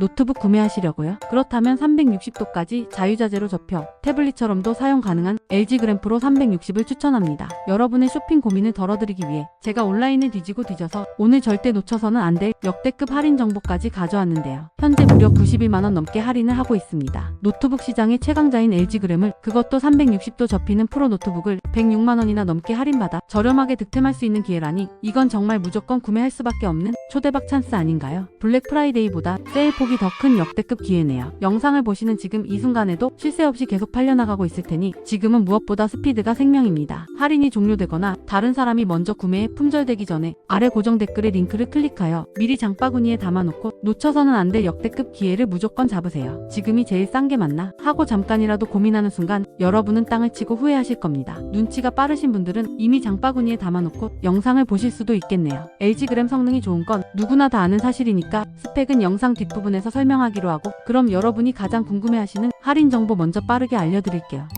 노트북 구매하시려고요? 그렇다면 360도까지 자유자재로 접혀 태블릿처럼도 사용 가능한 LG 그램프로 360을 추천합니다. 여러분의 쇼핑 고민을 덜어드리기 위해 제가 온라인을 뒤지고 뒤져서 오늘 절대 놓쳐서는 안 될 역대급 할인 정보까지 가져왔는데요. 현재 무려 91만원 넘게 할인을 하고 있습니다. 노트북 시장의 최강자인 LG 그램을 그것도 360도 접히는 프로 노트북을 106만원이나 넘게 할인받아 저렴하게 득템할 수 있는 기회라니 이건 정말 무조건 구매할 수밖에 없는 초대박 찬스 아닌가요? 블랙 프라이데이보다 세일 폭이 더 큰 역대급 기회네요. 영상을 보시는 지금 이 순간에도 쉴 새 없이 계속 팔려나가고 있을 테니 지금은 무엇보다 스피드가 생명입니다. 할인이 종료되거나 다른 사람이 먼저 구매에 품절되기 전에 아래 고정 댓글에 링크를 클릭하여 미리 장바구니에 담아놓고 놓쳐서는 안 될 역대급 기회를 무조건 잡으세요. 지금이 제일 싼 게 맞나? 하고 잠깐이라도 고민하는 순간 여러분은 땅을 치고 후회하실 겁니다. 눈치가 빠르신 분들은 이미 장바구니에 담아놓고 영상을 보실 수도 있겠네요. LG 그램 성능이 좋은 건 누구나 다 아는 사실이니까 스펙은 영상 뒷부분에 서 설명하기로 하고 그럼 여러분이 가장 궁금해하시는 할인 정보 먼저 빠르게 알려드릴게요.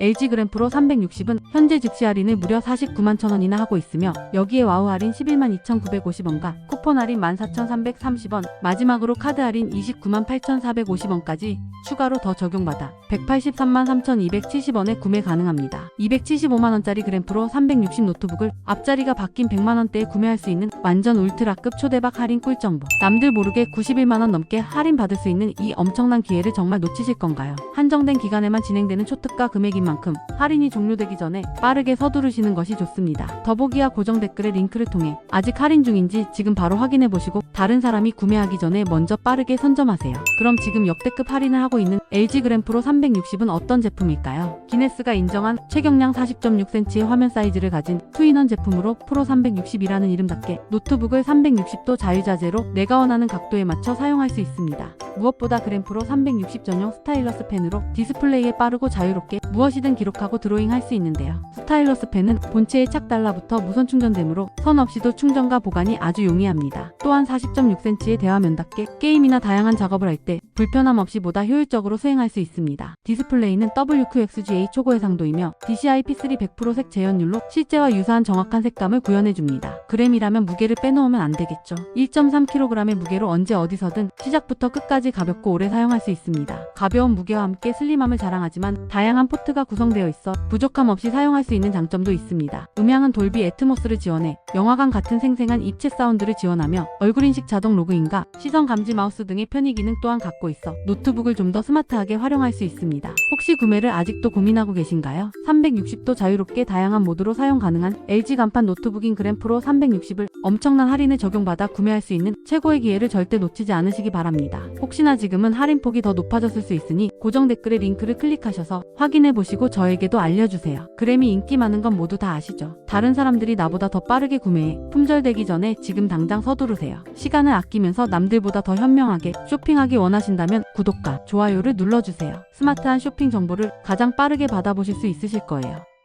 LG 그램 프로 360은 현재 즉시 할인을 무려 49만 천원이나 하고 있으며 여기에 와우 할인 11만 2,950원과 쿠폰 할인 14,330원 마지막으로 카드 할인 29만 8,450원까지 추가로 더 적용받아 183만 3,270원에 구매 가능합니다. 275만원짜리 그램 프로 360 노트북을 앞자리가 바뀐 100만원대에 구매할 수 있는 완전 울트라급 초대박 할인 꿀정보 남들 모르게 91만원 넘게 할인 받을 수 있는 이 엄청난 기회를 정말 놓치실 건가요? 한정된 기간에만 진행되는 초특가 금액인 만큼 할인이 종료되기 전에 빠르게 서두르시는 것이 좋습니다. 더보기와 고정 댓글의 링크를 통해 아직 할인 중인지 지금 바로 확인해 보시고 다른 사람이 구매하기 전에 먼저 빠르게 선점하세요. 그럼 지금 역대급 할인을 하고 있는 LG 그램프로 360은 어떤 제품일까요? 기네스가 인정한 최경량 40.6cm의 화면 사이즈를 가진 투인원 제품으로 프로 360이라는 이름답게 노트북을 360도 자유자재로 내가 원하는 각도에 맞춰 사용할 수 있습니다. 무엇보다 그램프로 360 전용 스타일러스 펜으로 디스플레이에 빠르고 자유롭게 무엇이 든 기록하고 드로잉 할 수 있는데요. 스타일러스 펜은 본체의 착 달라붙어 무선 충전되므로 선 없이도 충전과 보관이 아주 용이합니다. 또한 40.6cm의 대화면답게 게임이나 다양한 작업을 할 때 불편함 없이 보다 효율적으로 수행할 수 있습니다. 디스플레이는 WQXGA 초고 해상도이며 DCI P3 100%색 재현율로 실제와 유사한 정확한 색감을 구현해줍니다. 그램이라면 무게를 빼놓으면 안 되겠죠. 1.3kg의 무게로 언제 어디서든 시작부터 끝까지 가볍고 오래 사용할 수 있습니다. 가벼운 무게와 함께 슬림함을 자랑하지만 다양한 포트가 구성되어 있어 부족함 없이 사용할 수 있는 장점도 있습니다. 음향은 돌비 애트모스를 지원해 영화관 같은 생생한 입체 사운드를 지원하며 얼굴 인식 자동 로그인과 시선 감지 마우스 등의 편의 기능 또한 갖고 있어 노트북을 좀 더 스마트하게 활용할 수 있습니다. 혹시 구매를 아직도 고민하고 계신가요? 360도 자유롭게 다양한 모드로 사용 가능한 LG 간판 노트북인 그램프로 360을 엄청난 할인을 적용받아 구매할 수 있는 최고의 기회를 절대 놓치지 않으시기 바랍니다. 혹시나 지금은 할인폭이 더 높아졌을 수 있으니 고정 댓글에 링크를 클릭하셔서 확인해 보시고 저에게도 알려주세요. 그램이 인기 많은 건 모두 다 아시죠? 다른 사람들이 나보다 더 빠르게 구매해 품절되기 전에 지금 당장 서두르세요. 시간을 아끼면서 남들보다 더 현명하게 쇼핑하기 원하신다면 구독과 좋아요를 눌러주세요. 스마트한 쇼핑 정보를 가장 빠르게 받아보실 수 있으실 거예요.